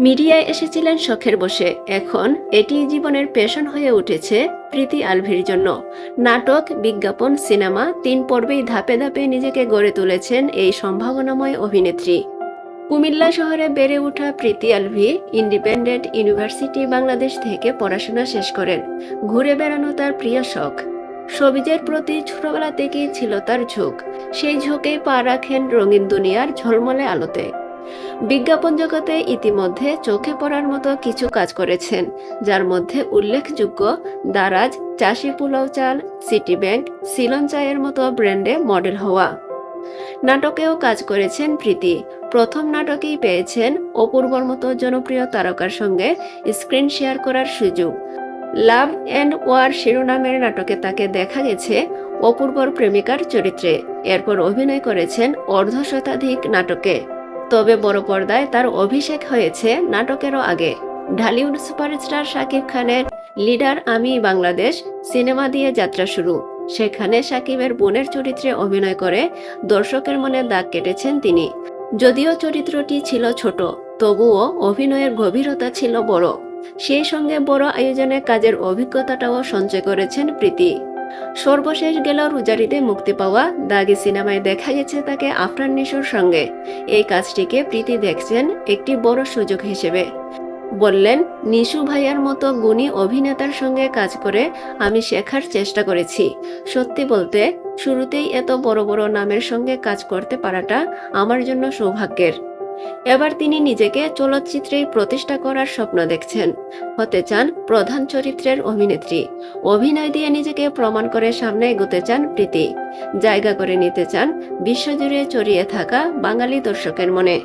মিডিয়ায় এসেছিলেন শখের বসে। এখন এটি জীবনের পেশন হয়ে উঠেছে প্রীতি আলভির জন্য। নাটক, বিজ্ঞাপন, সিনেমা তিন পর্বেই ধাপে ধাপে নিজেকে গড়ে তুলেছেন এই সম্ভাবনাময় অভিনেত্রী। কুমিল্লা শহরে বেড়ে ওঠা প্রীতি আলভি ইন্ডিপেন্ডেন্ট ইউনিভার্সিটি বাংলাদেশ থেকে পড়াশোনা শেষ করেন। ঘুরে বেড়ানো তার প্রিয় শখ। সবিজের প্রতি ছোটবেলা থেকেই ছিল তার ঝোঁক। সেই ঝোঁকেই পা রাখেন রঙিন দুনিয়ার ঝলমলে আলোতে। বিজ্ঞাপন জগতে ইতিমধ্যে চোখে পড়ার মতো কিছু কাজ করেছেন, যার মধ্যে উল্লেখযোগ্য দারাজ, চাষি পোলাও চাল, সিটি ব্যাংক, সিলন চায়ের মতো ব্র্যান্ডে মডেল হওয়া। নাটকেও কাজ করেছেন প্রীতি। প্রথম নাটকেই পেয়েছেন অপূর্বর মতো জনপ্রিয় তারকার সঙ্গে স্ক্রিন শেয়ার করার সুযোগ। লাভ অ্যান্ড ওয়ার শিরোনামের নাটকে তাকে দেখা গেছে অপূর্বর প্রেমিকার চরিত্রে। এরপর অভিনয় করেছেন অর্ধ শতাধিক নাটকে। তবে বড় পর্দায় তার অভিষেক হয়েছে নাটকেরও আগে। ঢালিউড সুপারস্টার শাকিব খানের লিডার আমি বাংলাদেশ সিনেমা দিয়ে যাত্রা শুরু। সেখানে শাকিবের বোনের চরিত্রে অভিনয় করে দর্শকের মনে দাগ কেটেছেন তিনি। যদিও চরিত্রটি ছিল ছোট, তবুও অভিনয়ের গভীরতা ছিল বড়। সেই সঙ্গে বড় আয়োজনে কাজের অভিজ্ঞতাটাও সঞ্চয় করেছেন প্রীতি। সর্বশেষ গেল রুজারিতে মুক্তি পাওয়া। দাগি সিনেমায় দেখা গেছে তাকে আফরান নিশোর সঙ্গে। এই কাজটিকে প্রীতি দেখছেন একটি বড় সুযোগ হিসেবে। বললেন, নিশু ভাইয়ার মতো গুণী অভিনেতার সঙ্গে কাজ করে আমি শেখার চেষ্টা করেছি। সত্যি বলতে, শুরুতেই এত বড় বড় নামের সঙ্গে কাজ করতে পারাটা আমার জন্য সৌভাগ্যের। এবার তিনি নিজেকে চলচ্চিত্রে প্রতিষ্ঠা করার স্বপ্ন দেখছেন। হতে চান প্রধান চরিত্রের অভিনেত্রী। অভিনয় দিয়ে নিজেকে প্রমাণ করে সামনে এগোতে চান প্রীতি। জায়গা করে নিতে চান বিশ্বজুড়ে ছড়িয়ে থাকা বাঙালি দর্শকের মনে।